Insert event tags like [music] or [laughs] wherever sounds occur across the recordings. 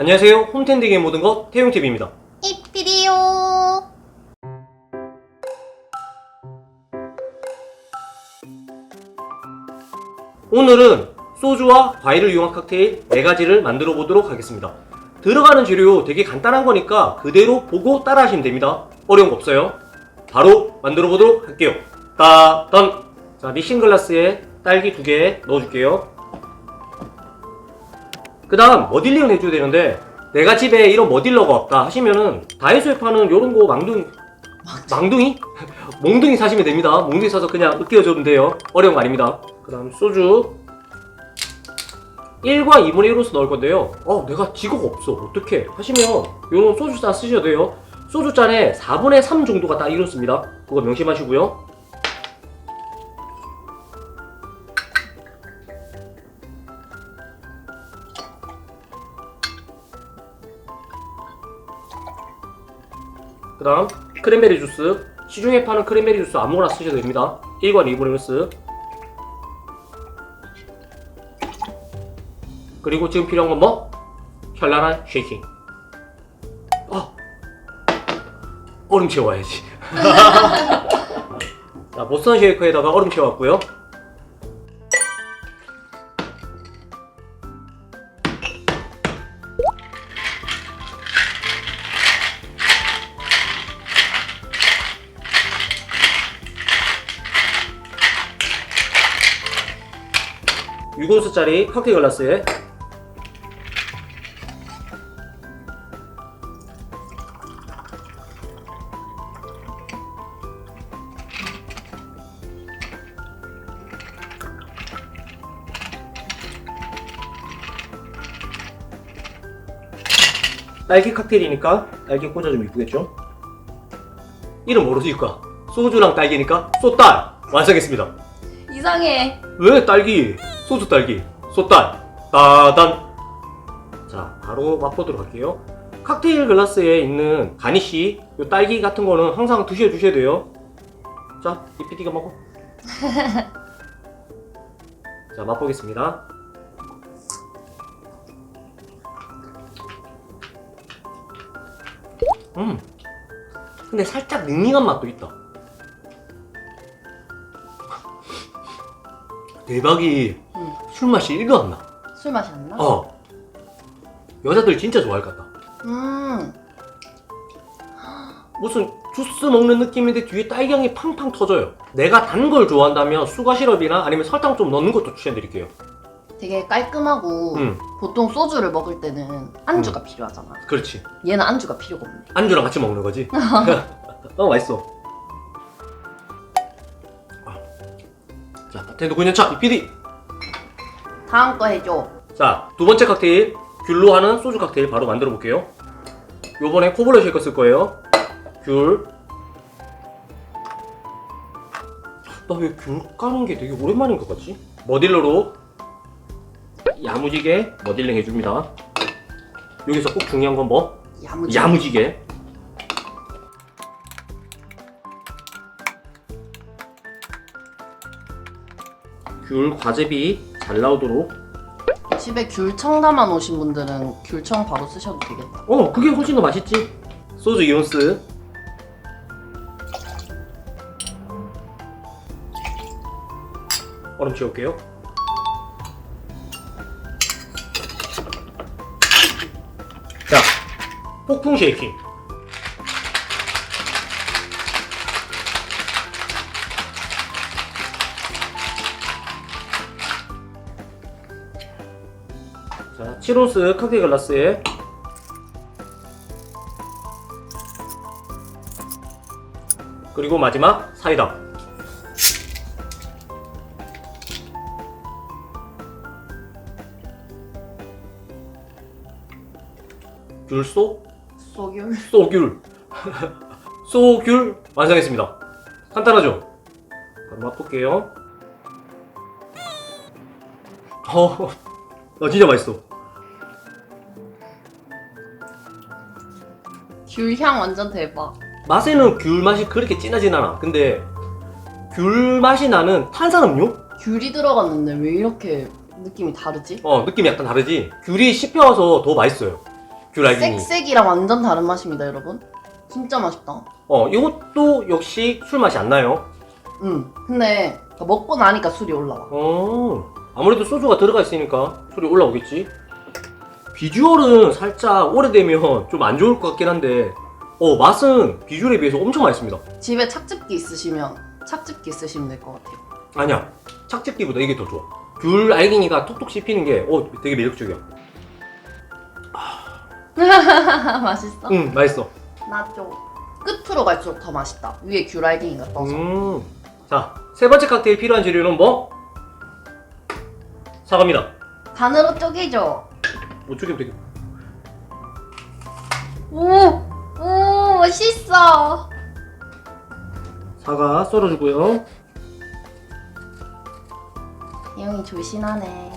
안녕하세요. 홈텐딩의 모든 것 태용TV입니다. 이피디오 오늘은 소주와 과일을 이용한 칵테일 4가지를 만들어 보도록 하겠습니다. 들어가는 재료 되게 간단한 거니까 그대로 보고 따라 하시면 됩니다. 어려운 거 없어요. 바로 만들어 보도록 할게요. 따단! 자, 미싱 글라스에 딸기 2개 넣어줄게요. 그 다음 머딜링을 해줘야 되는데 내가 집에 이런 머딜러가 없다 하시면은 다이소에 파는 요런 거 망둥이 망둥이? [laughs] 몽둥이 사시면 됩니다. 몽둥이 사서 그냥 으깨어줘도 돼요. 어려운 거 아닙니다. 그 다음 소주 1과 2분의 1로서 넣을 건데요. 어, 내가 지거가 없어. 어떻게? 하시면 요런 소주잔 쓰셔도 돼요. 소주잔에 4분의 3 정도가 딱 이렇습니다. 그거 명심하시고요. 그 다음 크랜베리 주스. 시중에 파는 크랜베리 주스 아무거나 쓰셔도 됩니다. 1과 2분의 1스. 그리고 지금 필요한 건 뭐? 현란한 쉐이킹. 아! 얼음 채워야지. [laughs] 자 보스턴 쉐이커에다가 얼음 채워왔고요 6온스짜리 칵테일 글라스에 딸기 칵테일이니까 딸기 꽂아주면 이쁘겠죠? 이름 뭐로 지을까? 소주랑 딸기니까 소딸 완성했습니다 이상해 왜 딸기? 소주 딸기, 소딸, 따단. 자, 바로 맛보도록 할게요. 칵테일 글라스에 있는 가니쉬, 요 딸기 같은 거는 항상 드셔 주셔야 돼요. 자, 이 PD가 먹어. [laughs] 자, 맛보겠습니다. 음, 근데 살짝 닝닝한 맛도 있다. [laughs] 대박이 응. 술 맛이 1도 안 나. 술 맛이 안 나? 어. 여자들 진짜 좋아할 것 같다. 음 무슨 주스 먹는 느낌인데 뒤에 딸기향이 팡팡 터져요. 내가 단 걸 좋아한다면 수가 시럽이나 아니면 설탕 좀 넣는 것도 추천드릴게요. 되게 깔끔하고 음, 보통 소주를 먹을 때는 안주가 필요하잖아 그렇지. 얘는 안주가 필요가 없네 안주랑 같이 먹는 거지. [laughs] [laughs] 어, 맛있어. 아. 자, 텐도 9년차 이PD. 다음 거 해줘 자, 두 번째 칵테일. 귤로 하는 소주 칵테일 바로 만들어 볼게요. 요번에 코블러 쉐이커 쓸 거예요. 귤. 나 왜 귤 까는 게 되게 오랜만인 것 같지? 머딜러로 야무지게 머딜링 해줍니다. 여기서 꼭 중요한 건 뭐? 야무지 야무지게. 귤 과즙이 잘 나오도록 집에 귤청 담아 놓으신 분들은 귤청 바로 쓰셔도 되겠다 어, 그게 훨씬 더 맛있지. 소주 2온스. 얼음 채울게요. 자, 폭풍 쉐이킹. 7온스 칵테일 글라스에 그리고 마지막 사이다. 귤소? 소귤 소귤. [laughs] 소귤 완성했습니다. 간단하죠? 바로 맛볼게요. 어, 나 진짜 맛있어. 귤 향 완전 대박 맛에는 귤 맛이 그렇게 진하진 않아. 근데 귤 맛이 나는 탄산음료? 귤이 들어갔는데 왜 이렇게 느낌이 다르지? 어, 느낌이 약간 다르지? 귤이 씹혀서 더 맛있어요. 귤 알갱이. 쌕쌕이랑 완전 다른 맛입니다, 여러분. 진짜 맛있다. 어, 이것도 역시 술 맛이 안 나요. 음, 근데 먹고 나니까 술이 올라와. 어, 아무래도 소주가 들어가 있으니까 술이 올라오겠지. 비주얼은 살짝 오래되면 좀 안 좋을 것 같긴 한데, 어, 맛은 비주얼에 비해서 엄청 맛있습니다. 집에 착즙기 있으시면 착즙기 쓰시면 될 것 같아요. 아니야, 착즙기보다 이게 더 좋아. 귤 알갱이가 톡톡 씹히는 게, 어, 되게 매력적이야. [laughs] 맛있어? 응, 맛있어. 나죠. 끝으로 갈수록 더 맛있다. 위에 귤알갱이가 떠서. 음. 자, 세 번째 칵테일 필요한 재료는 뭐? 사과입니다. 반으로 쪼개줘. 어쩌게 되게. 오, 오, 멋있어. 사과 썰어주고요. 형이 조신하네.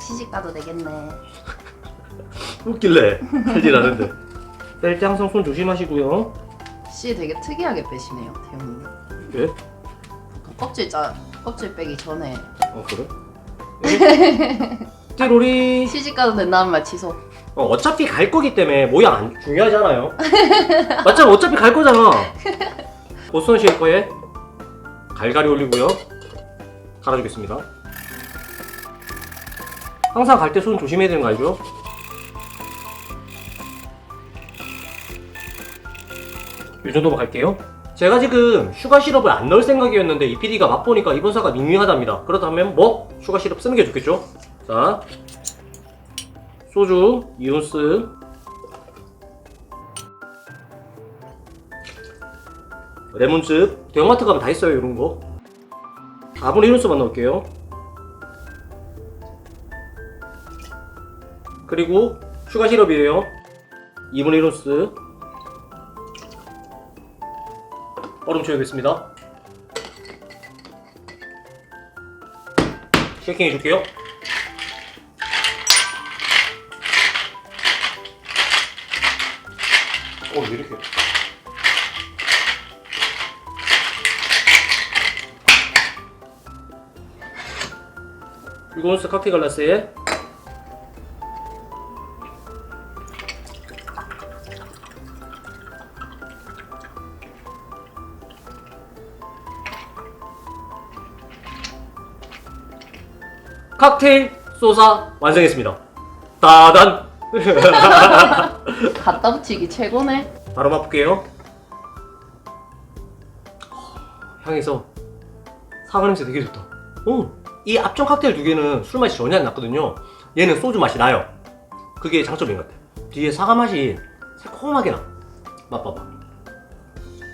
시집 가도 되겠네. [laughs] 웃길래 살질 않은데. 뺄 때 항상 손 조심하시고요. 씨 되게 특이하게 빼시네요, 태형님. 예? 껍질 짜, 껍질 빼기 전에 어 그래? [laughs] 띠로리. 시집 가도 된다는 말 취소. 어, 어차피 갈 거기 때문에 모양 안 중요하잖아요. [laughs] 맞잖아, 어차피 갈 거잖아. [laughs] 보선 쉐이커에 갈갈이 올리고요. 갈아주겠습니다. 항상 갈 때 손 조심해야 되는 거 알죠? 이 정도만 갈게요. 제가 지금 슈가 시럽을 안 넣을 생각이었는데 이 PD가 맛보니까 이번 사가 밍밍하답니다. 그렇다면 뭐 슈가 시럽 쓰는 게 좋겠죠? 자, 소주 2온스. 레몬즙. 대형마트 가면 다 있어요 이런 거. 4분의 1온스만 넣을게요. 그리고 슈가 시럽이에요. 2분의 1온스. 얼음 채우겠습니다. 쉐이킹 해줄게요 일곱 칵테일 글라스에 칵테일 소사 완성했습니다. 따단! [laughs] 갖다 붙이기 최고네. 바로 맛볼게요. 향에서 사과 냄새 되게 좋다. 오, 이 앞전 칵테일 두 개는 술 맛이 전혀 안 났거든요. 얘는 소주 맛이 나요. 그게 장점인 것 같아. 뒤에 사과 맛이 새콤하게 나. 맛봐봐.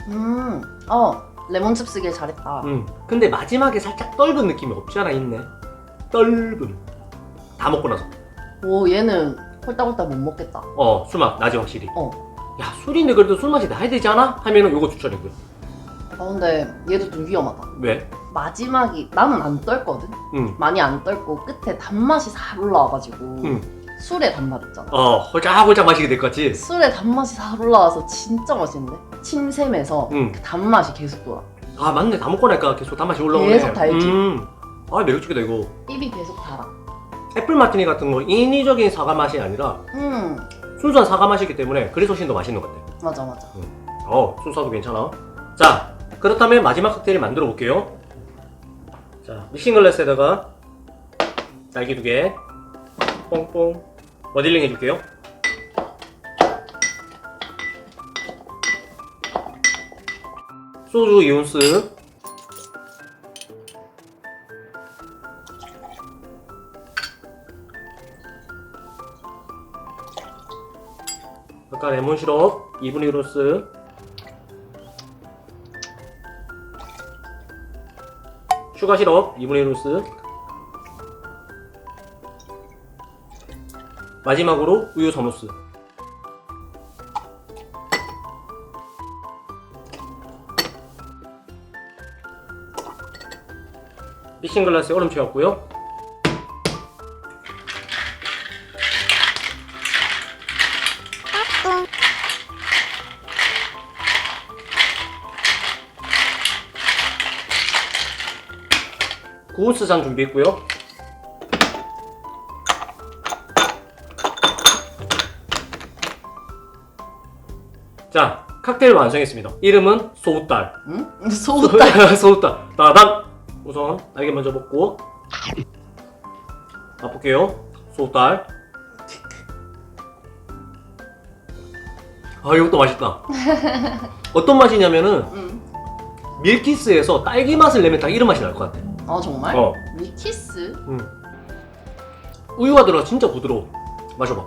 음, 어, 레몬즙 쓰길 잘했다. 음. 근데 마지막에 살짝 떫은 느낌이 없지 않아 있네. 떫은. 다 먹고 나서. 오, 얘는 홀딱홀딱 못 먹겠다. 어, 술맛 나지 확실히. 어. 야, 술인데 그래도 술 맛이 나야 되지 않아? 하면은 요거 추천이고요. 아, 근데 얘도 좀 위험하다. 왜? 마지막이 나는 안 떨거든. 음. 많이 안 떨고 끝에 단맛이 살 올라와가지고 음. 술에 단맛 있잖아. 어, 홀짝홀짝 마시게 될 것 같지? 술에 단맛이 살 올라와서 진짜 맛있는데 침샘에서 음. 그 단맛이 계속 돌아. 아 맞네 다 먹고 나니까 계속 단맛이 올라오네 계속 달지. 음. 아 매력적이다 이거 입이 계속 달아. 애플 마티니 같은 거 인위적인 사과 맛이 아니라 음, 순수한 사과 맛이기 때문에 그래서 훨씬 더 맛있는 것 같아 맞아 맞아. 어 순수하도 괜찮아 자 그렇다면 마지막 칵테일 만들어 볼게요. 자 믹싱 글라스에다가 딸기 두개 뽕뽕 머딜링 해줄게요. 소주 2온스. 아까 레몬 시럽 2분의 1오스 슈가 시럽 2분의 1오스. 마지막으로 우유 3오스. 믹싱 글라스에 얼음 채웠고요 잔 준비했고요. 자, 칵테일 완성했습니다. 이름은 소우딸. 응? [laughs] 소우딸. [laughs] 소우딸. 따단. 우선 날개 먼저 먹고 맛볼게요. 소우딸. 아, 이것도 맛있다. [laughs] 어떤 맛이냐면은 응. 밀키스에서 딸기 맛을 내면 딱 이런 맛이 날 것 같아. 아 정말? 어. 밀키스? 음. 우유가 들어 진짜 부드러워. 마셔봐.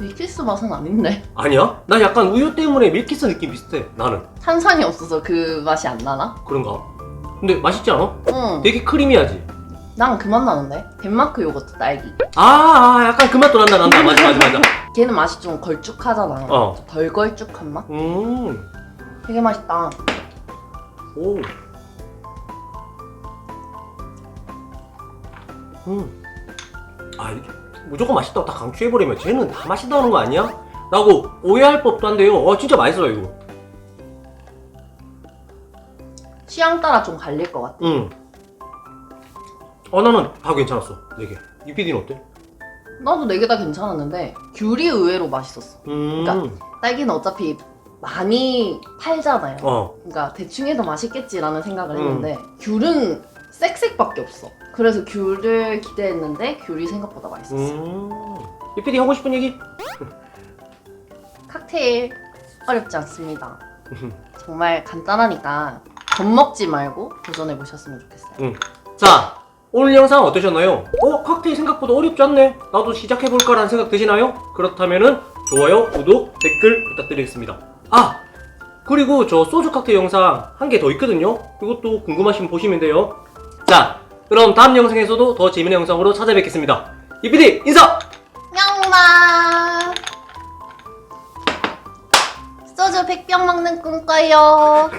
밀키스 맛은 아닌데. 아니야? 나 약간 우유 때문에 밀키스 느낌 비슷해. 나는 탄산이 없어서 그 맛이 안 나나? 그런가? 근데 맛있지 않아? 응. 되게 크리미하지. 난 그 맛 나는데. 덴마크 요거트 딸기. 아, 아 약간 그 맛도 난다 난다. 맞아 맞아 맞아. [laughs] 걔는 맛이 좀 걸쭉하잖아. 어. 덜 걸쭉한 맛? 음. 되게 맛있다. 오. 음. 아 무조건 맛있다고 다 강추해버리면 쟤는 다 맛있다는 거 아니야? 라고 오해할 법도 한데요. 어 진짜 맛있어요 이거. 취향 따라 좀 갈릴 것 같아. 음. 어 나는 다 괜찮았어. 네 개. 이 PD는 어때? 나도 네 개 다 괜찮았는데 귤이 의외로 맛있었어. 음. 그러니까 딸기는 어차피 많이 팔잖아요. 어. 그러니까 대충 해도 맛있겠지라는 생각을 음. 했는데 귤은 쌕쌕밖에 없어. 그래서 귤을 기대했는데 귤이 생각보다 맛있었어. 음. 이 PD 하고 싶은 얘기? 칵테일 어렵지 않습니다. 정말 간단하니까 겁먹지 말고 도전해 보셨으면 좋겠어요. 자, 오늘 영상 어떠셨나요? 어, 칵테일 생각보다 어렵지 않네. 나도 시작해볼까라는 생각 드시나요? 그렇다면은 좋아요, 구독, 댓글 부탁드리겠습니다. 아! 그리고 저 소주 칵테일 영상 한 개 더 있거든요. 이것도 궁금하시면 보시면 돼요. 자, 그럼 다음 영상에서도 더 재미있는 영상으로 찾아뵙겠습니다. 이PD 인사! 양마 소주 100병 먹는 꿈 꿔요.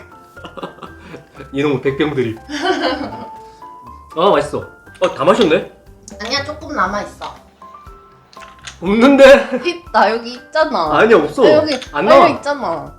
[laughs] 이놈의 백병들이. 아, 맛있어. 어, 다 마셨네? 아니야 조금 남아 있어. 없는데? 있다 여기 있잖아. 아니야, 없어. 아, 여기 안 나와. 있잖아.